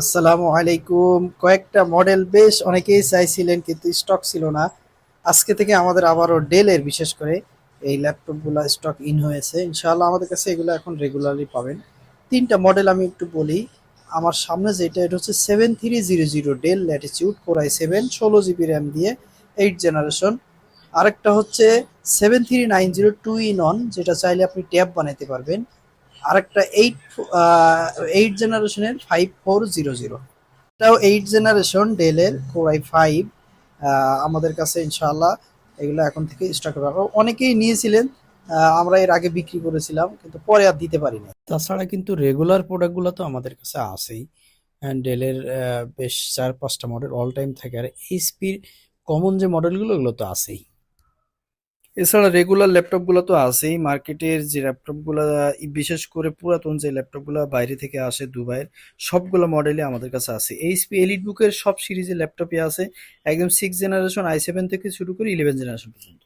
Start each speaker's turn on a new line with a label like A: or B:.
A: আসসালামু আলাইকুম। কয়েকটা মডেল বেশ অনেকেই চাইছিলেন কিন্তু স্টক ছিল না। আজকে থেকে আমাদের আবারও ডেলের বিশেষ করে এই ল্যাপটপগুলো স্টক ইন হয়েছে। ইনশাআল্লাহ আমাদের কাছে এগুলো এখন রেগুলারলি পাবেন। তিনটা মডেল আমি একটু বলি। আমার সামনে যেটা এটা হচ্ছে seven three zero zero Dell latitude four I seven ষোলো জিবি র্যাম দিয়ে এইট জেনারেশন আরেকটা হচ্ছে seven three nine zero two in one যেটা চাইলে আপনি ট্যাব বানাতে পারবেন। আরেকটা এইট এইট জেনারেশনের ফাইভ ফোর জিরো জিরো এটাও এইট জেনারেশন ডেলের কোর আই ফাইভ আমাদের কাছে ইনশাআল্লাহ এগুলো এখন থেকে স্টক রাখা অনেকেই নিয়েছিলেন আমরা এর আগে বিক্রি করেছিলাম, কিন্তু পরে আর দিতে পারি না তাছাড়া কিন্তু রেগুলার প্রোডাক্টগুলো তো আমাদের কাছে আছেই। ডেলের বেশ চার পাঁচটা মডেল অল টাইম থাকে। আর এইচপির কমন যে মডেলগুলো ওগুলো তো আছেই। এছাড়া রেগুলার ল্যাপটপগুলো তো আছেই। মার্কেটের যে ল্যাপটপগুলো বিশেষ করে পুরাতন যে ল্যাপটপগুলো বাইরে থেকে আসে দুবাইয়ের, সবগুলো মডেলই আমাদের কাছে আছে। এইচপি এলিট বুকের সব সিরিজের ল্যাপটপই আছে। একদম সিক্স জেনারেশন আই সেভেন থেকে শুরু করে ইলেভেন জেনারেশন পর্যন্ত।